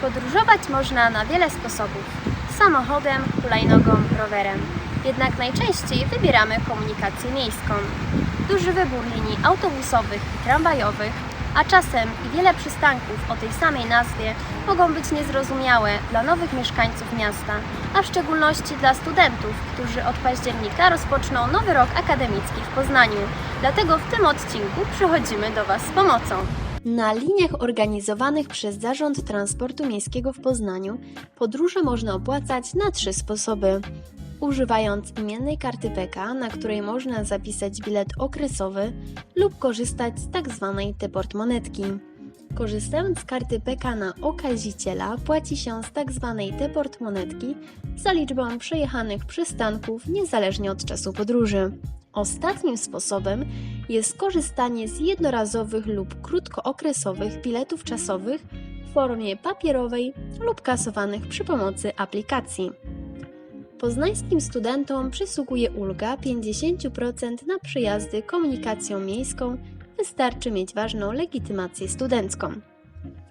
Podróżować można na wiele sposobów. Samochodem, hulajnogą, rowerem. Jednak najczęściej wybieramy komunikację miejską. Duży wybór linii autobusowych i tramwajowych, a czasem i wiele przystanków o tej samej nazwie mogą być niezrozumiałe dla nowych mieszkańców miasta, a w szczególności dla studentów, którzy od października rozpoczną nowy rok akademicki w Poznaniu. Dlatego w tym odcinku przychodzimy do Was z pomocą. Na liniach organizowanych przez Zarząd Transportu Miejskiego w Poznaniu podróże można opłacać na trzy sposoby. Używając imiennej karty PK, na której można zapisać bilet okresowy lub korzystać z tzw. T-portmonetki. Korzystając z karty PK na okaziciela płaci się z tzw. T-portmonetki za liczbę przejechanych przystanków niezależnie od czasu podróży. Ostatnim sposobem jest korzystanie z jednorazowych lub krótkookresowych biletów czasowych w formie papierowej lub kasowanych przy pomocy aplikacji. Poznańskim studentom przysługuje ulga 50% na przyjazdy komunikacją miejską, wystarczy mieć ważną legitymację studencką.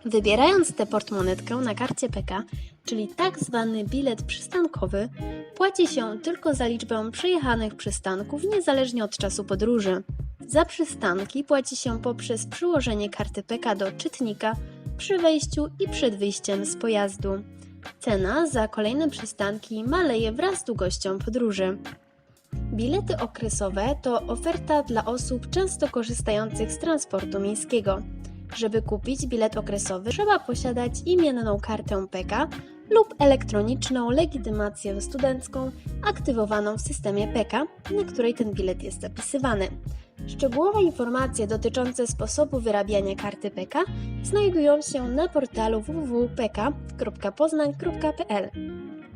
Wybierając tę portmonetkę na karcie PK, czyli tak zwany bilet przystankowy, płaci się tylko za liczbę przejechanych przystanków niezależnie od czasu podróży. Za przystanki płaci się poprzez przyłożenie karty PK do czytnika przy wejściu i przed wyjściem z pojazdu. Cena za kolejne przystanki maleje wraz z długością podróży. Bilety okresowe to oferta dla osób często korzystających z transportu miejskiego. Żeby kupić bilet okresowy, trzeba posiadać imienną kartę PK lub elektroniczną legitymację studencką aktywowaną w systemie PK, na której ten bilet jest zapisywany. Szczegółowe informacje dotyczące sposobu wyrabiania karty PK znajdują się na portalu www.pk.poznań.pl.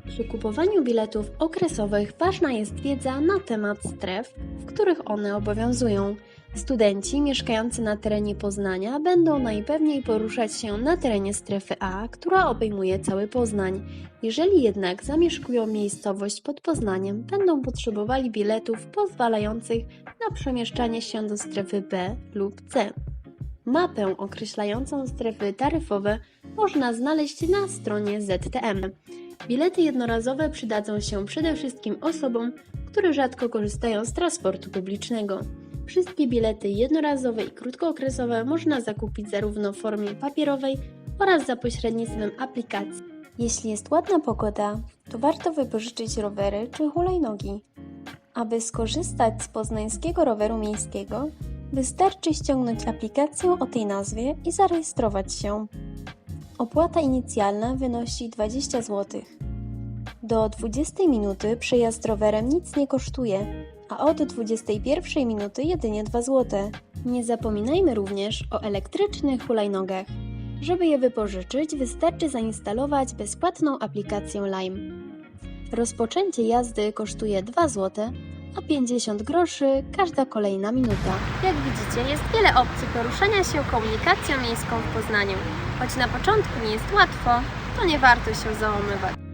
Przy kupowaniu biletów okresowych ważna jest wiedza na temat stref, w których one obowiązują. Studenci mieszkający na terenie Poznania będą najpewniej poruszać się na terenie strefy A, która obejmuje cały Poznań. Jeżeli jednak zamieszkują miejscowość pod Poznaniem, będą potrzebowali biletów pozwalających na przemieszczanie się do strefy B lub C. Mapę określającą strefy taryfowe można znaleźć na stronie ZTM. Bilety jednorazowe przydadzą się przede wszystkim osobom, które rzadko korzystają z transportu publicznego. Wszystkie bilety jednorazowe i krótkookresowe można zakupić zarówno w formie papierowej oraz za pośrednictwem aplikacji. Jeśli jest ładna pogoda, to warto wypożyczyć rowery czy hulajnogi. Aby skorzystać z poznańskiego roweru miejskiego, wystarczy ściągnąć aplikację o tej nazwie i zarejestrować się. Opłata inicjalna wynosi 20 zł. Do 20 minuty przejazd rowerem nic nie kosztuje, a od 21 minuty jedynie 2 zł. Nie zapominajmy również o elektrycznych hulajnogach. Żeby je wypożyczyć, wystarczy zainstalować bezpłatną aplikację Lime. Rozpoczęcie jazdy kosztuje 2 zł, a 50 groszy każda kolejna minuta. Jak widzicie, jest wiele opcji poruszania się komunikacją miejską w Poznaniu. Choć na początku nie jest łatwo, to nie warto się załamywać.